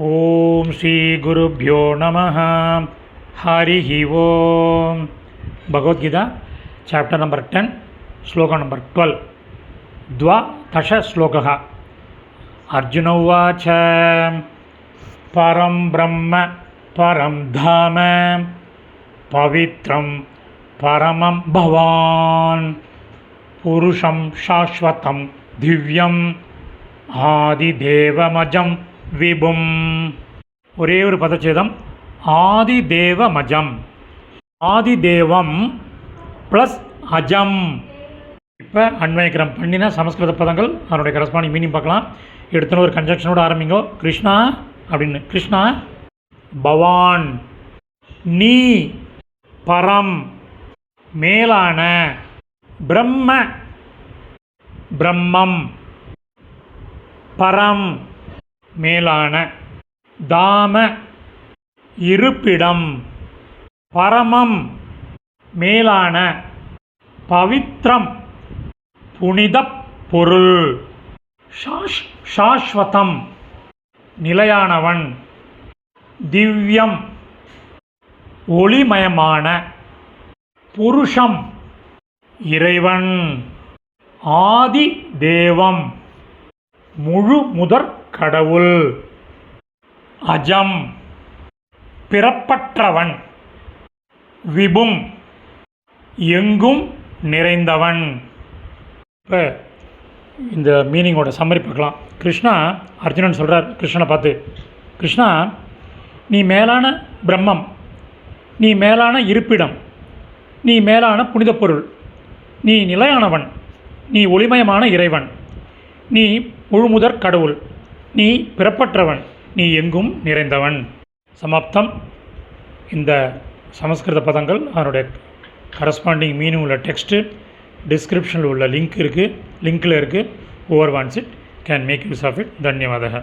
ఓం శ్రీ గురుభ్యో నమ. హరి ఓం. భగవద్గీత చాప్టర్ నంబర్ టెన్ శ్లోక నంబర్ ట్వెల్వ్. ద్వాదశ శ్లోక. అర్జున ఉచ పరం బ్రహ్మ పరం ధామ. పవిత్రం పరమం భవాన్. పురుషం శాశ్వతం దివ్యం. ఆదిదేవమజం விபும். ஒரே ஒரு பதச்சேதம். ஆதிதேவமஜம். ஆதிதேவம் ப்ளஸ் அஜம். இப்போ அன்வயக்கிரம் பண்ணின சமஸ்கிருத பதங்கள் அதனுடைய கரஸ்பாண்டிங் மீனிங் பார்க்கலாம். எடுத்துன்னு ஒரு கன்ஜெக்ஷனோட ஆரம்பிங்கோ. கிருஷ்ணா அப்படின்னு. கிருஷ்ணா பவான். நீ பரம். மேலான பிரம்ம. பிரம்மம். பரம். மேலான தாம இருப்பிடம் பரமம் மேலான பவித்ரம் புனிதப் பொருள். ஷாஷ் சாஸ்வதம் நிலையானவன். திவ்யம் ஒளிமயமான புருஷம் இறைவன். ஆதி தேவம் முழு முதற் கடவுள். அஜம். பிறப்பற்றவன். விபும். எங்கும் நிறைந்தவன். இப்போ இந்த மீனிங்கோட சம்மரி பார்க்கலாம். கிருஷ்ணா அர்ஜுனன் சொல்கிறார் கிருஷ்ணனை பார்த்து. கிருஷ்ணா நீ மேலான பிரம்மம். நீ மேலான இருப்பிடம். நீ மேலான புனித பொருள். நீ நிலையானவன். நீ ஒளிமயமான இறைவன். நீ முழுமுதற் கடவுள். நீ பிறப்பற்றவன் நீ எங்கும் நிறைந்தவன். சமாப்தம். இந்த சமஸ்கிருத பதங்கள் அதனுடைய கரஸ்பாண்டிங் மீனிங் உள்ள டெக்ஸ்ட்டு டிஸ்கிரிப்ஷனில் உள்ள லிங்க் இருக்குது லிங்க்கில் இருக்குது over once it can make use of it தன்யவாதக.